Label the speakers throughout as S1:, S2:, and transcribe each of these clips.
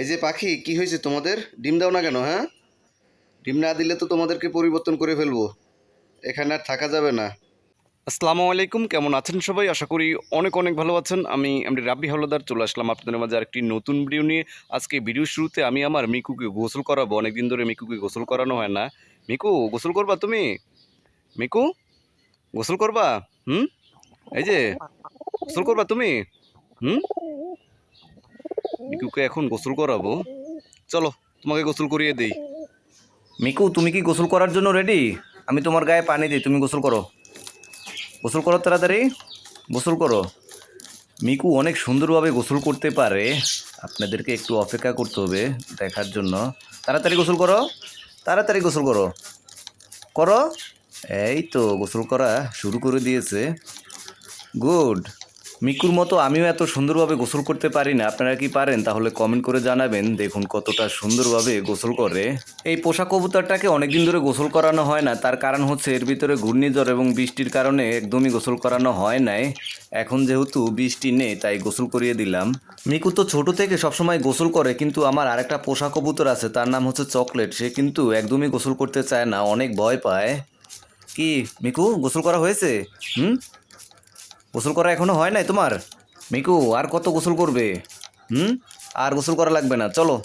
S1: এই যে পাখি, কি হয়েছে তোমাদের? ডিম দাও না কেন হ্যাঁ? ডিম না দিলে তো তোমাদেরকে পরিবর্তন করে ফেলব। এখানে আর থাকা যাবে না। আসসালামু আলাইকুম, কেমন আছেন সবাই? আশা করি অনেক অনেক ভালো আছেন। আমি আমি রাব্বি হাওলাদার, চলে আসলাম আপনাদের মাঝে আরেকটি নতুন ভিডিও নিয়ে। আজকে ভিডিও শুরুতে আমি আমার মিকুকে গোসল করাবো। অনেকদিন ধরে মিকুকে গোসল করানো হয় না। মিকু, গোসল করবা তুমি? মিকু, গোসল করবা? হুম? এই যে, গোসল করবা তুমি? হুম? মিকুকে এখন গোসল করাবো। চলো, তোমাকে গোসল করিয়ে দিই।
S2: মিকু, তুমি কি গোসল করার জন্য রেডি আমি তোমার গায়ে পানি দিই, তুমি গোসল করো। গোসল করো তাড়াতাড়ি। গোসল করো। মিকু অনেক সুন্দরভাবে গোসল করতে পারে। আপনাদেরকে একটু অপেক্ষা করতে হবে দেখার জন্য। তাড়াতাড়ি গোসল করো। তাড়াতাড়ি গোসল করো। করো। এই তো, গোসল করা শুরু করে দিয়েছে। গুড মিকুর মতো আমিও এত সুন্দরভাবে গোসল করতে পারি না। আপনারা কি পারেন? তাহলে কমেন্ট করে জানাবেন। দেখুন কতটা সুন্দরভাবে গোসল করে। এই পোষা কবুতরটাকে অনেকদিন ধরে গোসল করানো হয় না। তার কারণ হচ্ছে এর ভিতরে ঘূর্ণিঝড় এবং বৃষ্টির কারণে একদমই গোসল করানো হয় নাই। এখন যেহেতু বৃষ্টি নেই, তাই গোসল করিয়ে দিলাম। মিকু তো ছোট থেকে সবসময় গোসল করে, কিন্তু আমার আরেকটা পোষা কবুতর আছে। তার নাম হচ্ছে চকলেট। সে কিন্তু একদমই গোসল করতে চায় না, অনেক ভয় পায়। কি? মিকু, গোসল করা হয়েছে? হুম? গোসল করা এখনও হয় নাই তোমার? মিকু, আর কত গোসল করবে? হুম? আর গোসল করা লাগবে না, চলো।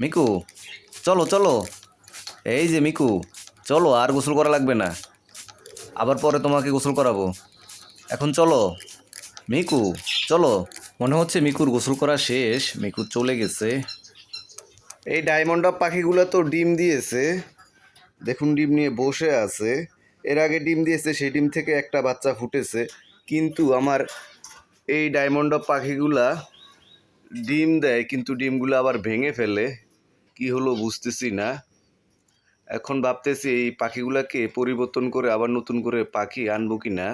S2: মিকু, চলো চলো। এই যে মিকু, চলো, আর গোসল করা লাগবে না। আবার পরে তোমাকে গোসল করাবো। এখন চলো। মিকু, চলো। মনে হচ্ছে মিকুর গোসল করা শেষ, মিকু চলে গেছে।
S1: এই ডায়মন্ড পাখিগুলো তো ডিম দিয়েছে। দেখুন, ডিম নিয়ে বসে আছে। এর আগে ডিম দিয়েছে, সেই ডিম থেকে একটা বাচ্চা ফুটেছে। কিন্তু আমার এই ডায়মন্ড পাখিগুলা ডিম দেয়, কিন্তু ডিমগুলো আবার ভেঙে ফেলে। কি হলো বুঝতেছি না। এখন ভাবতেছি এই পাখিগুলাকে পরিবর্তন করে আবার নতুন করে পাখি আনব কি না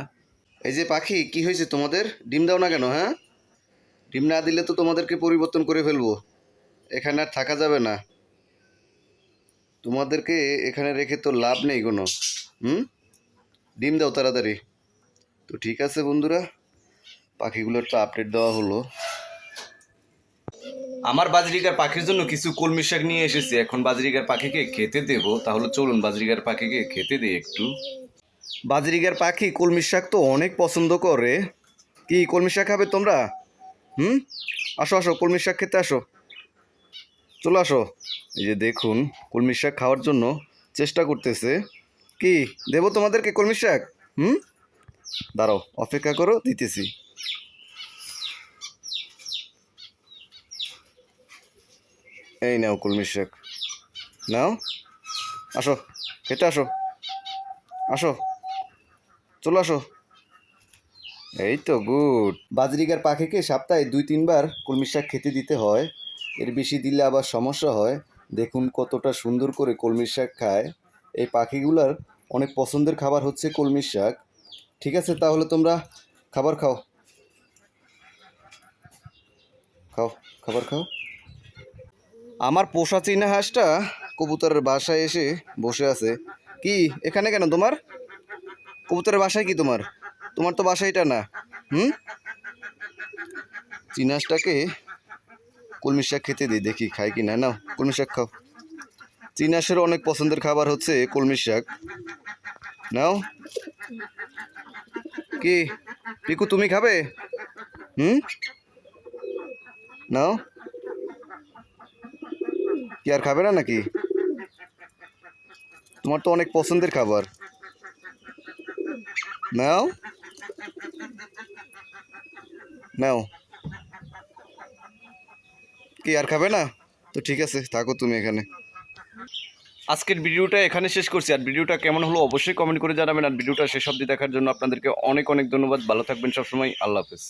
S1: এই যে পাখি, কি হয়েছে তোমাদের? ডিম দাও না কেন হ্যাঁ? ডিম না দিলে তো তোমাদেরকে পরিবর্তন করে ফেলব। এখানে আর থাকা যাবে না। তোমাদেরকে এখানে রেখে তো লাভ নেই কোনো। হুম? ডিম দাও তাড়াতাড়ি। তো ঠিক আছে বন্ধুরা, পাখিগুলোর তো আপডেট দেওয়া হলো। আমার বাজরিকার পাখির জন্য কিছু কলমি শাক নিয়ে এসেছি। এখন বাজরিকার পাখিকে খেতে দেবো। তাহলে চলুন বাজরিকার পাখিকে খেতে দিই একটু। বাজরিকার পাখি কলমি শাক তো অনেক পছন্দ করে। কি কলমি শাক খাবে তোমরা? হুম? আসো আসো, কলমি শাক খেতে আসো। চলে আসো। এই যে দেখুন, কলমি শাক খাওয়ার জন্য চেষ্টা করতেছে। কি, দেবো তোমাদেরকে কলমি শাক? হুম? দাঁড়াও, অপেক্ষা করো, দিতেছি। এই নাও কলমি শাক নাও, আসো খেতে আসো আসো, চলে আসো। এই তো গুড। বাজরিকার পাখিকে সপ্তাহে দুই, তিনবার কলমি শাক খেতে দিতে হয়। এর বেশি দিলে আবার সমস্যা হয়। দেখুন কতটা সুন্দর করে কলমির শাক খায়। এই পাখিগুলার অনেক পছন্দের খাবার হচ্ছে কলমির শাক। ঠিক আছে, তাহলে তোমরা খাবার খাও। খাও, খাবার খাও। আমার পোষা চীনা হাঁসটা কবুতরের বাসায় এসে বসে আছে। কি, এখানে কেন তোমার? কবুতরের বাসায় কি তোমার? তোমার তো বাসাইটা না। হুম? চিনাসটাকে কলমি শাক খেতে দিই, দেখি খায় কি না। নাও, কলমি শাক খাও। চিনাসের অনেক পছন্দের খাবার হচ্ছে কলমি শাক। নাও। কি? পিকু, তুমি খাবে? হুম? নাও। কি আর খাবে না নাকি? তোমার তো অনেক পছন্দের খাবার। নাও। নাও। কি, আর খাবে না? তো ঠিক আছে, থাকো তুমি এখানে। আজকের ভিডিওটা এখানে শেষ করছি। আর ভিডিওটা কেমন হলো অবশ্যই কমেন্ট করে জানাবেন। আর ভিডিওটা শেষ অবধি দেখার জন্য আপনাদেরকে অনেক অনেক ধন্যবাদ। ভালো থাকবেন সবসময়। আল্লাহ হাফেজ।